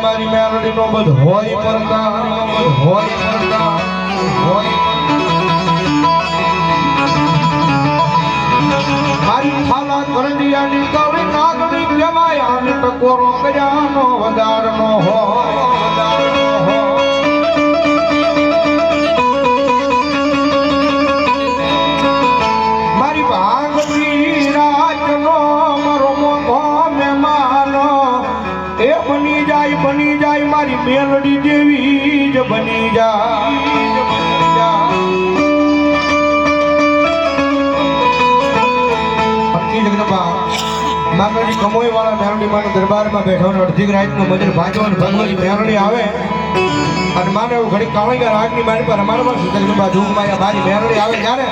જોગ માયા મારી મેલડી નો બધ હોય પરતા હોય પરતા હોય મારી ખાલા કરડિયાની કવિ નાગણી કહેવાય, આને ટકોરો કર્યાનો વધારનો હોય. માતાજી કમોઈ વાળા મેરડી માના દરબારમાં બેઠો ને અડધી રાતનો મજર ભાજો અને ભગવતી મેરડી આવે. અને માને એવું ઘડી કાળીયા રાગની મારી પર અમારા પર જગદંબા જોગમાં મારી આવે ત્યારે.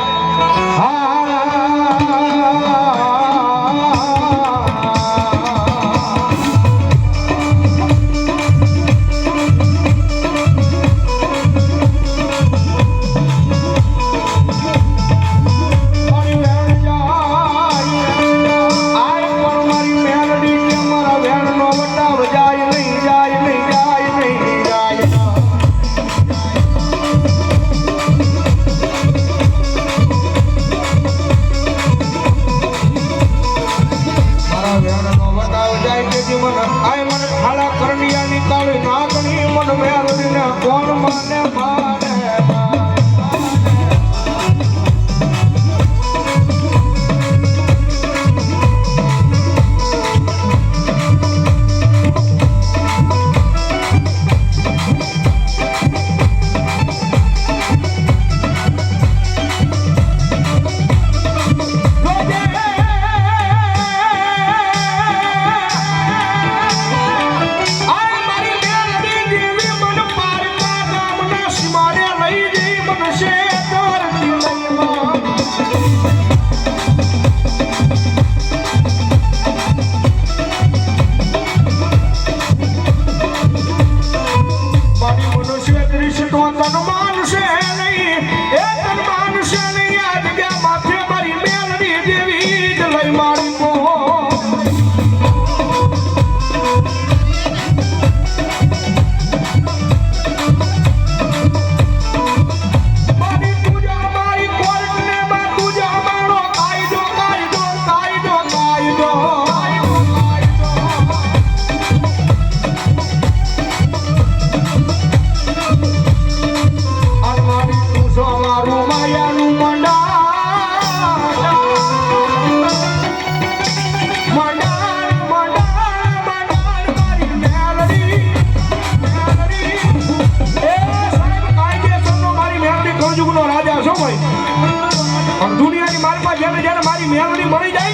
દૃશ્ય તો તન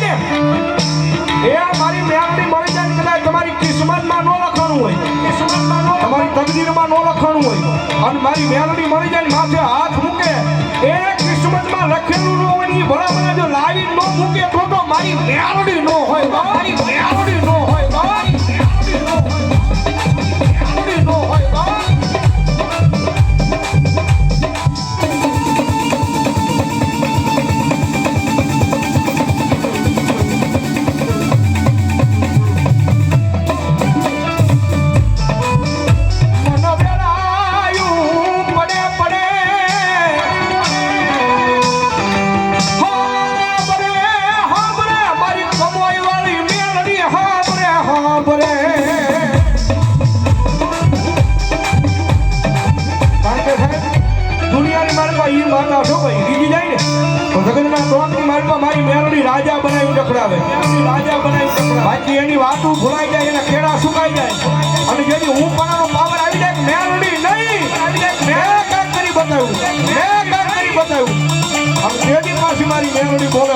ને એ મારી મેલડી મળી જાય કદાચ તમારી કિસ્મતમાં ન લખાણું હોય. તમારી તકદીરમાં ન લખાણું હોય. અને મારી મેલડી મળી જાય માથે હાથ મૂકે. એ કિસ્મતમાં લખેલું ન હોય ઈ ભલામણા જો લાવી ન મૂકે તો તો મારી મેલડી ન હોય મારી મેલડી ને માલમાં મારી મેલડી રાજા બનાવી ડખડાવે રાજા બનાવી બાકી એની વાતું ભૂલાઈ જાય, એના કેળા સુકાઈ જાય. અને જેની હું પણાનો પાવર આવી જાય મેલડી નહીં, મેં કાંઈક કરી મેં કાંઈક કરી બતાવ્યું. હવે જેની પાછી બોલે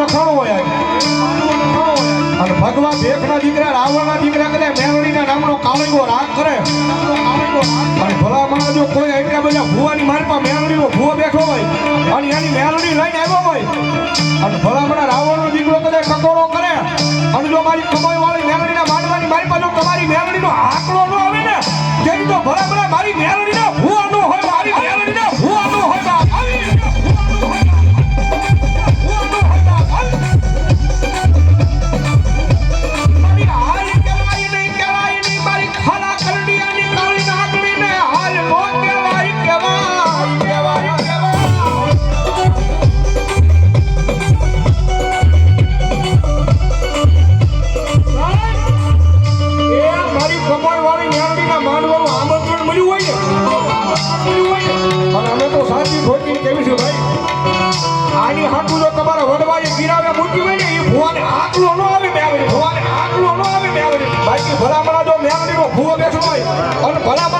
લખાણો હોય અને ભગવા ભેખના દીકરા રાવણ ના દીકરા કરે મેરણીના નામનો કાળીગો રાગ કરે. અને ભલામાં જો કોઈ એટલા બધા ભૂવાની મારપા નો ભૂવો બેઠો હોય અને એની મેરણી લઈને આવ્યો હોય. અને ભલા સાચી ખોટી કેવી છે ભાઈ? આની હાથું જો તમારા વડવાએ ગીરાવે મૂકી હોય ને, એ ભુવાને આકલો ન આવે મેવડી ભુવાને આકલો ન આવે મેવડી બાકી ભલામણા જો મેવડીનો ભૂવો બેઠો હોય, અને ભલામણા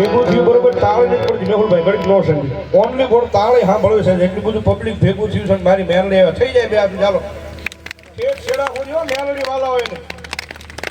ભેગું થયું, બરોબર? તાળે નહીં પડી મેહુલભાઈ ઘડીક નો છે ઓનલી ફોર તાળે સાંભળ્યું છે. એટલું બધું પબ્લિક ભેગું થયું છે મારી મેલ લેવા થઈ જાય બે આપી ચાલો. છેડા પૂર્યો મેલડી વાલા હોય ને.